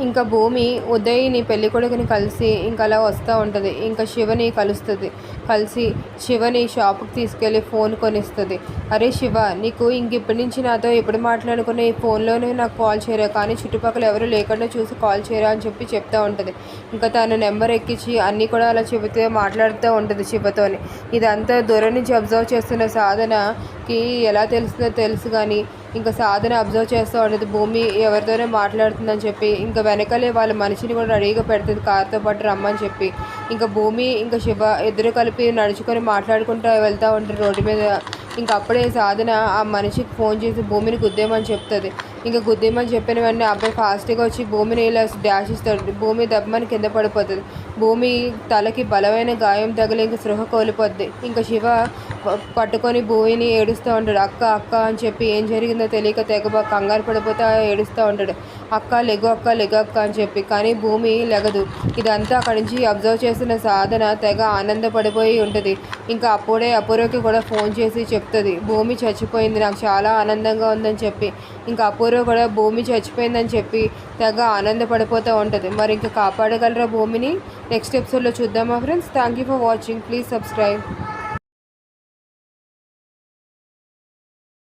ఇంకా భూమి ఉదయ్ని పెళ్ళి కొడుకుని కలిసి ఇంకా అలా వస్తూ ఉంటుంది. ఇంకా శివని కలుస్తుంది. కలిసి శివని షాప్కి తీసుకెళ్ళి ఫోన్ కొనిస్తుంది. అరే శివ నీకు ఇంక ఇప్పటి నుంచి నాతో ఎప్పుడు మాట్లాడుకున్న ఈ ఫోన్లోనే నాకు కాల్ చేయరా? కానీ చుట్టుపక్కల ఎవరు లేకుండా చూసి కాల్ చేయరా అని చెప్పి చెప్తూ ఉంటుంది. ఇంకా తన నెంబర్ ఎక్కించి అన్నీ కూడా అలా చెబితే మాట్లాడుతూ ఉంటుంది శివతోని. ఇదంతా దూరం నుంచి అబ్జర్వ్ చేస్తున్న సాధన సాధనకి ఎలా తెలుస్తుందో తెలుసు కానీ ఇంకా సాధన అబ్జర్వ్ చేస్తూ ఉంటుంది భూమి ఎవరితోనే మాట్లాడుతుందని చెప్పి ఇంకా వెనకలే వాళ్ళ మనిషిని కూడా రెడీగా పెడుతుంది కార్తో పాటు రమ్మని చెప్పి. ఇంకా భూమి ఇంకా శివ ఇద్దరు కలిపి నడుచుకొని మాట్లాడుకుంటూ వెళ్తూ ఉంటారు రోడ్డు మీద ఇంకా అప్పుడే సాధన ఆ మనిషికి ఫోన్ చేసి భూమిని గుద్దేమని చెప్తుంది. ఇంకా గుద్దేమని చెప్పిన వెంటనే అబ్బాయి ఫాస్ట్గా వచ్చి భూమిని ఇలా డాష్ ఇస్తాడు. భూమి దెబ్బమని కింద పడిపోతుంది. భూమి తలకి బలమైన గాయం తగిలి ఇంకా సృహ కోల్పోద్ది. ఇంకా శివ పట్టుకొని భూమిని ఏడుస్తూ ఉంటాడు. అక్క అక్క అని చెప్పి ఏం జరిగిందో తెలియక తెగ కంగారు పడిపోతే ఏడుస్తూ ఉంటాడు. అక్క లెగు అక్క లెగు అక్క అని చెప్పి. కానీ భూమి లెగదు. ఇదంతా అక్కడి నుంచి అబ్జర్వ్ చేస్తున్న సాధన తెగ ఆనందపడిపోయి ఉంటుంది. ఇంకా అప్పుడే అపూర్వకి కూడా ఫోన్ చేసి చెప్తుంది. భూమి చచ్చిపోయింది. నాకు చాలా ఆనందంగా ఉందని చెప్పి. ఇంకా అపూర్వ కూడా భూమి చచ్చిపోయిందని చెప్పి తెగ ఆనందపడిపోతూ ఉంటుంది. మరి ఇంకా కాపాడగలరా భూమిని? నెక్స్ట్ ఎపిసోడ్లో చూద్దామా friends? Thank you for watching. Please subscribe.